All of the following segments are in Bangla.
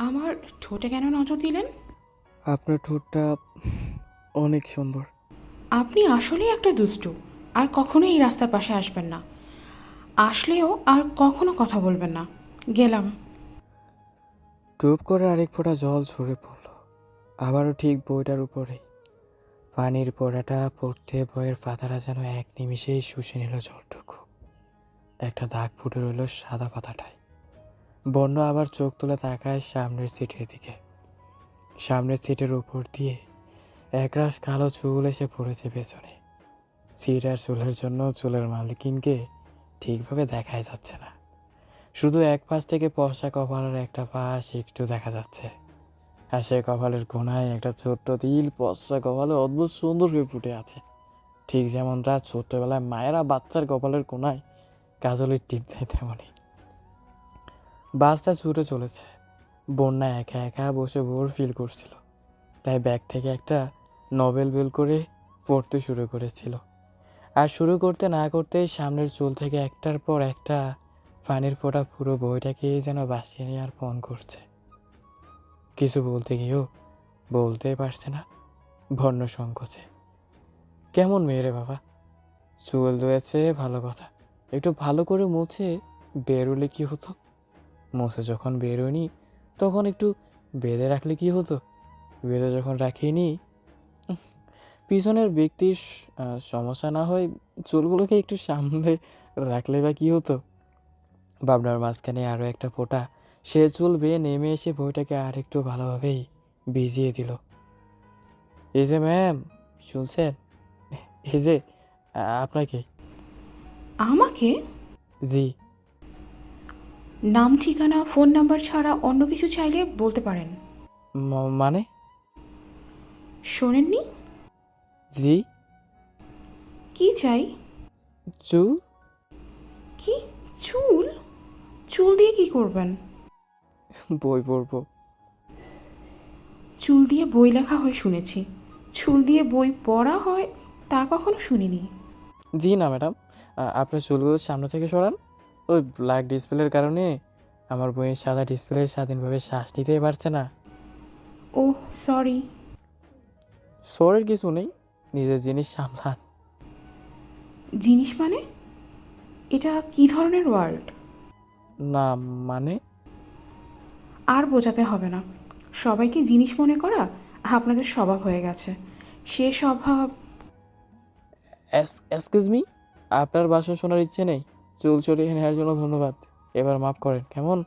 আমার ঠোঁটে কেন নজর দিলেন? আপনার ঠোঁটটা অনেক সুন্দর। আপনি আসলেই একটা দুষ্টু আর কখনো এই রাস্তার পাশে আসবেন না। আসলেও আর কখনো কথা বলবেন না। গেলাম। টুপ করে আরেক ফোঁটা জল ঝরে পড়ল। আবারও ঠিক বইটার উপরেই পানির পোড়াটা পড়তে বইয়ের পাতাটা যেন এক নিমিষেই শুষে নিল জলটুকু। একটা দাগ ফুটে রইল সাদা পাতাটায়। বন্য আবার চোখ তুলে তাকায় সামনের সিটের দিকে। সামনের সিটের উপর দিয়ে একরাশ কালো চুল এসে পড়েছে পেছনে। সিট আর চুলের জন্য চুলের মালিকিনকে ঠিকভাবে দেখাই যাচ্ছে না। শুধু এক পাশ থেকে পশা কপালের একটা পাশ একটু দেখা যাচ্ছে। আর সে কপালের কোনায় একটা ছোট্ট তিল পশা কপালে অদ্ভুত সুন্দর হয়ে ফুটে আছে। ঠিক যেমনটা ছোট্টবেলায় মায়েরা বাচ্চার কপালের কোনায় কাজলের টিপ দেয় তেমনই। বাসটা ছুটে চলেছে। বন্যা একা একা বসে বোর ফিল করছিল। তাই ব্যাগ থেকে একটা নভেল বেল করে পড়তে শুরু করেছিল। আর শুরু করতে না করতেই সামনের চুল থেকে একটার পর একটা পানির ফোঁটা পুরো বইটাকে যেন বাসিয়ে নেওয়ার ফোন করছে। কিছু বলতে গিয়েও বলতে পারছে না ভর্ণ সংকোচে। কেমন মেয়ে রে বাবা? চুল ধুয়েছে, ভালো কথা। একটু ভালো করে মুছে বেরোলে কি হতো? মুছে যখন বেরোয়নি তখন একটু বেঁধে রাখলে কি হতো? বেঁধে যখন রাখিনি পিছনের ব্যক্তির সমস্যা না হয় চুলগুলোকে একটু সামলে রাখলে বা কি হতো? বাবনার মাঝখানে আরও একটা ফোঁটা। সে চুল বেয়ে নেমে এসে বইটাকে আর একটু ভালোভাবেই ভিজিয়ে দিল। এই যে ম্যাম শুনছেন? এই যে আপনাকে? আমাকে? জি। নাম ঠিকানা ফোন নাম্বার ছাড়া অন্য কিছু চাইলে বলতে পারেন। ম- মানে? শোনেননি? জি। কি চাই? চুল? কি? চুল? চুল দিয়ে কি করবেন? বই পড়ব। চুল দিয়ে বই লেখা হয় শুনেছি। চুল দিয়ে বই পড়া হয় তা কখনো শুনিনি। জি না ম্যাডাম। আ- আপনার চুলগুলো সামনে থেকে সরান। ওই ব্ল্যাক ডিসপ্লের কারণে আমার বইয়ের সাদা ডিসপ্লে স্বাধীনভাবে শ্বাস নিতেই পারছে না। ও সরি সরের কিছু নেই নিজের জিনিস সামলান। জিনিস মানে? এটা কি ধরনের ওয়ার্ড না মানে? আর বোঝাতে হবে না। সবাইকে জিনিস মনে করা আপনাদের স্বভাব হয়ে গেছে। সে স্বভাব এক্সকিউজ মি আপনার বাসন শোনার ইচ্ছে নেই? চুল চড়িয়ে নেওয়ার জন্য ধন্যবাদ। এবার মাফ করেন, কেমন?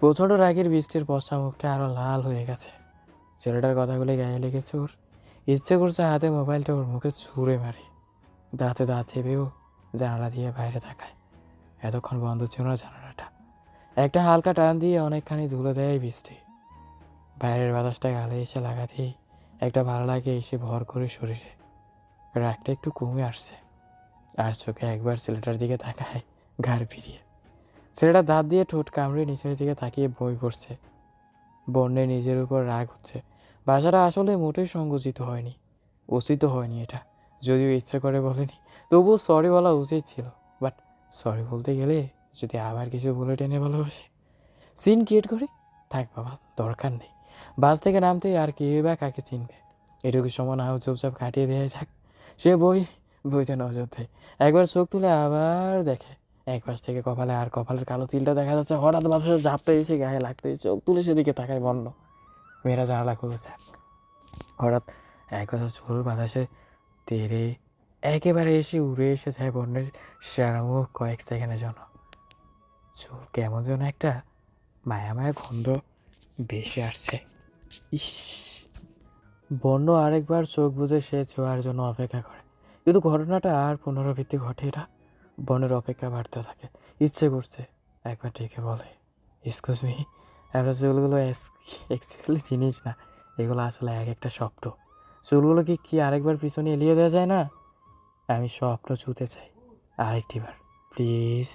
প্রচণ্ড রাগের বৃষ্টির পশ্চা মুখটা আরও লাল হয়ে গেছে। ছেলেটার কথাগুলি গায়ে লেগেছে ওর। ইচ্ছে করছে হাতে মোবাইলটা ওর মুখে ছুঁড়ে মারে। দাঁতে দাঁত চেপেও জানালা দিয়ে বাইরে তাকায়। এতক্ষণ বন্ধ ছিল না জানালাটা। একটা হালকা টান দিয়ে অনেকখানি ধুলে দেয় বৃষ্টি। বাইরের বাতাসটা গালে এসে লাগাতেই একটা ভালো লাগে এসে ভর করে শরীরে। রাগটা একটু কমে আসছে। আর চোখে একবার ছেলেটার দিকে তাকায়, ঘাড় ফিরিয়ে। ছেলেটা দাঁত দিয়ে ঠোঁট কামড়ে নিচের দিকে তাকিয়ে বই পড়ছে। বন্যে নিজের উপর রাগ হচ্ছে। বাসাটা আসলে মোটেই সংকুচিত হয়নি, উচিত হয়নি এটা। যদিও ইচ্ছে করে বলেনি, তবুও সরি বলা উচিত ছিল। বাট সরি বলতে গেলে যদি আবার কিছু বলে টেনে ভালোবাসে সিন ক্রিয়েট করে থাক বাবা, দরকার নেই। বাস থেকে নামতে আর কে বা কাকে চিনবে? এটুকু সময় না চুপচাপ কাটিয়ে দেওয়া যাক। সে বই বইতে নজর দেয়। একবার চোখ তুলে আবার দেখে। এক পাশ থেকে কপালে আর কপালের কালো তিলটা দেখা যাচ্ছে, হঠাৎ বাসে ঝাপটা এসে গায়ে লাগতে চোখ তুলে সেদিকে তাকায় বন্য। মেয়েরা জানালা খুলেছে। হঠাৎ এক কথা চুল বাতাসে তেরে একেবারে এসে উড়ে এসে যায় বন্যের সারামুখ কয়েক সেকেন্ডের জন্য। চুল কেমন যেন একটা মায়া মায়া গন্ধ বেশি আসছে। ইস! বন্য আরেকবার চোখ বুঝে সে ছোঁয়ার জন্য অপেক্ষা করে। কিন্তু ঘটনাটা আর পুনরাবৃত্তি ঘটে না। বনের অপেক্ষা বাড়তে থাকে। ইচ্ছে করছে, একবার ডেকে বলে এক্সকিউজ মি আমরা চুলগুলো অ্যাকচুয়ালি জিনিস না। এগুলো আসলে এক একটা স্বপ্ন চুলগুলোকে কি আরেকবার পিছনে এলিয়ে দেওয়া যায় না? আমি স্বপ্ন ছুতে চাই আরেকটিবার প্লিজ